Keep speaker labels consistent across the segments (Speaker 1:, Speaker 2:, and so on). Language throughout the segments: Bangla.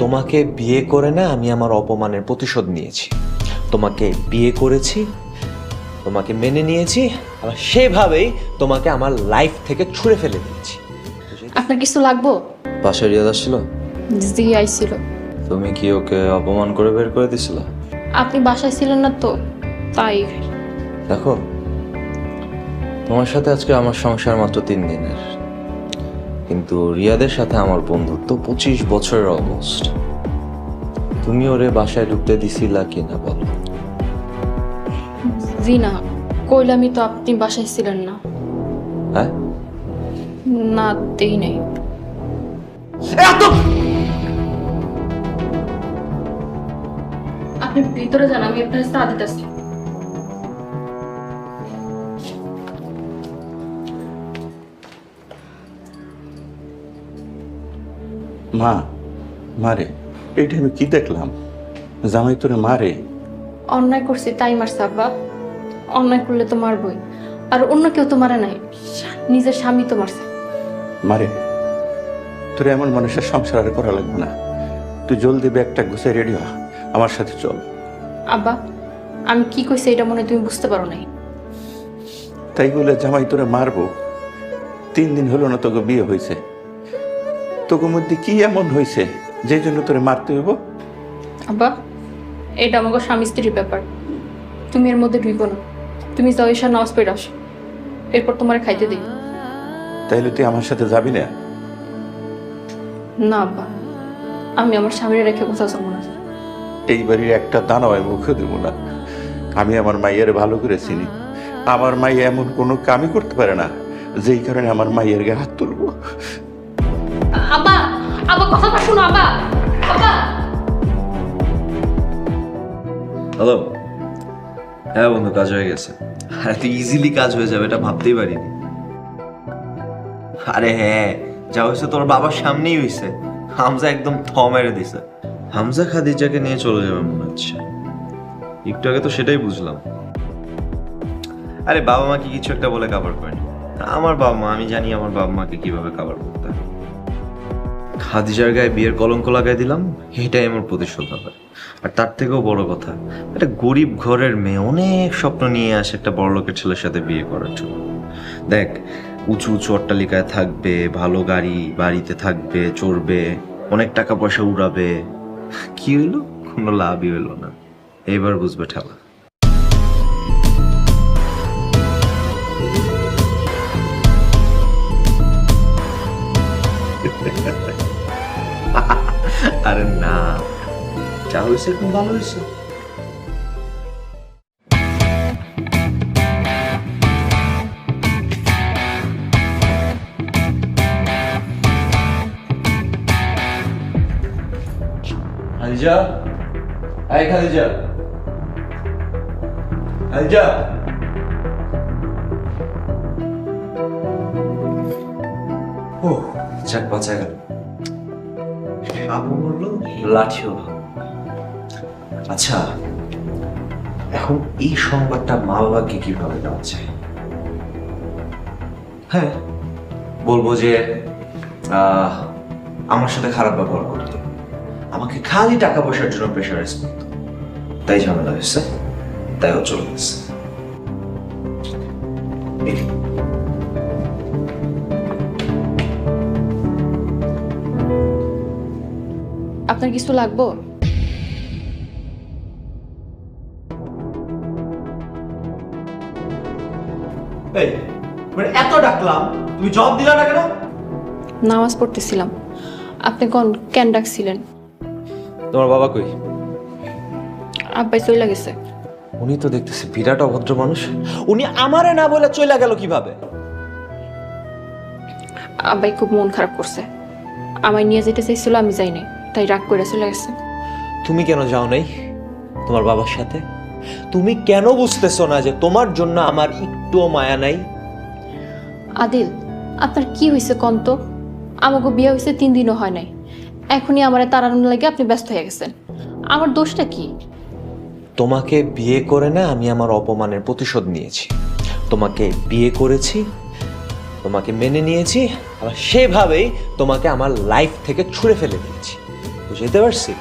Speaker 1: তোমাকে বিয়ে করে না আমি আমার অপমানের প্রতিশোধ নিয়েছি। তোমাকে বিয়ে করেছি তোমাকে মেনে নিয়েছি আবার সেভাবেই তোমাকে আমার লাইফ থেকে ছুঁড়ে ফেলে দিয়েছি।
Speaker 2: আপনার কিছু লাগবো?
Speaker 3: বাসায় রিয়াদ আসছিল?
Speaker 2: জি আইছিল।
Speaker 3: তুমি কি ওকে অপমান করে বের করে দিছিলা
Speaker 2: আপনি বাসায় ছিলেন না তো তাই।
Speaker 3: দেখো তোমার সাথে আজকে আমার সংসার মাত্র তিন দিনের। কিন্তু রিয়াদের সাথে আমার বন্ধুত্ব পঁচিশ বছরের অলমোস্ট তুমি ওরে বাসায় ঢুকতে দিছিলা কি না বলো?
Speaker 2: জি না কইলামই তো আপনি বাসায় ছিলেন না।
Speaker 3: হ্যাঁ?
Speaker 2: না দেই নাই।
Speaker 1: এত
Speaker 2: আপনি ভিতরে যান আমি আপনার চা দিতেছি
Speaker 4: মা মারে এইটা আমি কি দেখলাম? জামাই তোরে মারে।
Speaker 2: অন্যায় করছি তাই মারছে আব্বা অন্যায় করলে তো মারবই। আর অন্য কেউ তো মারে নাই। নিজের স্বামী তো মারছে।
Speaker 4: মারে তোর এমন মানুষের সংসার আর করা লাগবে না। তুই জলদি ব্যাগটা গুছিয়ে রেডি হ। আমার সাথে চল।
Speaker 2: আব্বা আমি কি কইছি এটা মনে তুমি বুঝতে পারো নাই।
Speaker 4: তাই বলে জামাই তোরে মারবো। তিন দিন হলো না তোকে বিয়ে হয়েছে তোকে মধ্যে কি এমন হয়েছে? যে জন্য তোরে মারতে হইব?
Speaker 2: আব্বা এটা আমাকে স্বামী স্ত্রীর ব্যাপার। তুমি এর মধ্যে ঢুইব না। তুমি যাও এসে নামাজ পড়ে আসো। এরপর তোমার খাইতে দিই।
Speaker 4: তাইলে তুই আমার সাথে যাবি না?
Speaker 2: না আব্বা। আমি আমার স্বামীর রেখে কোথাও যাব না।
Speaker 4: এই বাড়ির একটা আমি মুখে দেবো না। আমি আমার মাইয়ের ভালো করে চিনি। আমার মাই এমন কোনো কামই করতে পারে না যেই কারণে আমার মাইয়ের গায়ে হাত তুলবো।
Speaker 3: হ্যালো হ্যাঁ বন্ধু, কাজ হয়ে গেছে। তুই ইজিলি কাজ হয়ে যাবে, এটা ভাবতেই পারিনি। আরে হ্যাঁ যা হয়েছে তোর বাবার সামনেই হয়েছে। হামজা একদম থ মেরে দিছে। হামজা খাদিজাকে নিয়ে চলে যাবে মনে হচ্ছে। একটু আগে তো সেটাই বুঝলাম। আরে, বাবা মাকে কিছু একটা বলে কাভার করেনি আমার বাবা মা, আমি জানি আমার বাবা মাকে কীভাবে কাভার করতে হয়। খাদিজার গায়ে বিয়ের কলঙ্ক লাগাই দিলাম, এটাই আমার প্রতিশোধ হবে। আর তার থেকেও বড় কথা, একটা গরিব ঘরের মেয়ে অনেক স্বপ্ন নিয়ে আসে একটা বড় লোকের ছেলের সাথে বিয়ে করার জন্য। দেখ, উঁচু উঁচু অট্টালিকায় থাকবে, ভালো গাড়ি, বাড়িতে থাকবে, চড়বে, অনেক টাকা পয়সা উড়াবে। কি হইল? কোনো লাভই হইল না। এবার বুঝবে ঠেলা। আরে না যা হয়েছে এখন ভালো হয়েছে। খাদিজা? এই খাদিজা। খাদিজা। ও যাক বাঁচা গেল। সাপও মরলো লাঠিও। আচ্ছা এখন এই সংবাদটা মা বাবাকে কীভাবে দেওয়া যায়? হ্যাঁ বলব যে আহ, আমার সাথে খারাপ ব্যবহার করতো। আমাকে খালি টাকা পয়সার জন্য প্রেশারাইজ করতো। তাই ঝামেলা হয়েছে তাই ও চলে গেছে।
Speaker 2: আপনার কিছু লাগবো?
Speaker 1: এই মানে এত ডাকলাম তুমি জবাব দিলা না কেন?
Speaker 2: নামাজ পড়তেছিলাম। আপনি কোন কেন ডাকছিলেন?
Speaker 3: তোমার বাবা কই?
Speaker 2: আব্বাই চলে গেছে।
Speaker 3: উনি তো দেখতেছি বিরাট অভদ্র মানুষ।
Speaker 1: উনি আমারে না বলে চলে গেল কীভাবে?
Speaker 2: আব্বাই খুব মন খারাপ করছে। আমায় নিয়ে যেতে চাইছিল আমি যাই নাই। তাই রাগ করে চলে গেছে।
Speaker 1: তুমি কেন যাও নাই তোমার বাবার সাথে? তুমি কেন বুঝতেছো না যে তোমার জন্য আমার একটুও মায়া নাই?
Speaker 2: আদিল আপনার কি হয়েছে কন্ত আমাকে বিয়ে হয়েছে তিন দিনও হয় নাই। এখনই আমার তাড়ানোর লাগে আপনি ব্যস্ত হয়ে গেছেন। আমার দোষটা কি?
Speaker 1: তোমাকে বিয়ে করে না আমি আমার অপমানের প্রতিশোধ নিয়েছি। তোমাকে বিয়ে করেছি তোমাকে মেনে নিয়েছি আবার সেভাবেই তোমাকে আমার লাইফ থেকে ছুঁড়ে ফেলে দিয়েছি।
Speaker 3: বুঝাইতে পারছি?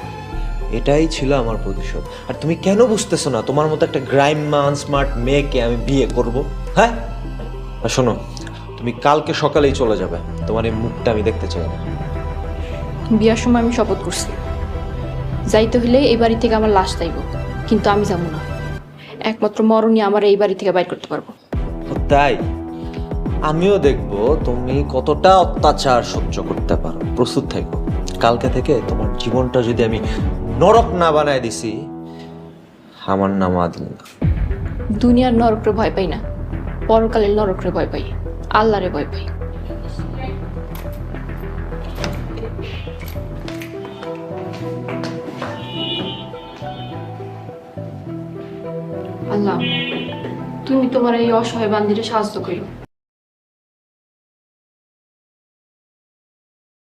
Speaker 3: এটাই ছিল আমার প্রতিশোধ। আর তুমি কেন বুঝতেছো না তোমার মতো একটা গ্রাইম মান স্মার্ট মেয়েকে আমি বিয়ে করব? হ্যাঁ? আর শোনো তুমি কালকে সকালেই চলে যাবে। তোমার এই মুখটা আমি দেখতে চাই না।
Speaker 2: বিয়ার সময় আমি শপথ করছি। যাইতে হলে এই বাড়ি থেকে আমার লাশ চাইব কিন্তু আমি যাব না। একমাত্র মরণই আমার এই বাড়ি থেকে বাইর করতে পারব।
Speaker 3: তাই? আমিও দেখব তুমি কতটা অত্যাচার সহ্য করতে পারো। প্রস্তুত থাকো কালকে থেকে তোমার জীবনটা যদি আমি নরক না বানায় দিছি, আমার নাম আদিল না
Speaker 2: দুনিয়ার নরকরে ভয় পাই না। পরকালের নরকরে ভয় পাই। আল্লাহরে ভয় পাই। আল্লাহ, তুমি তোমার এই অসহায় বান্দিরে সাহায্য করো।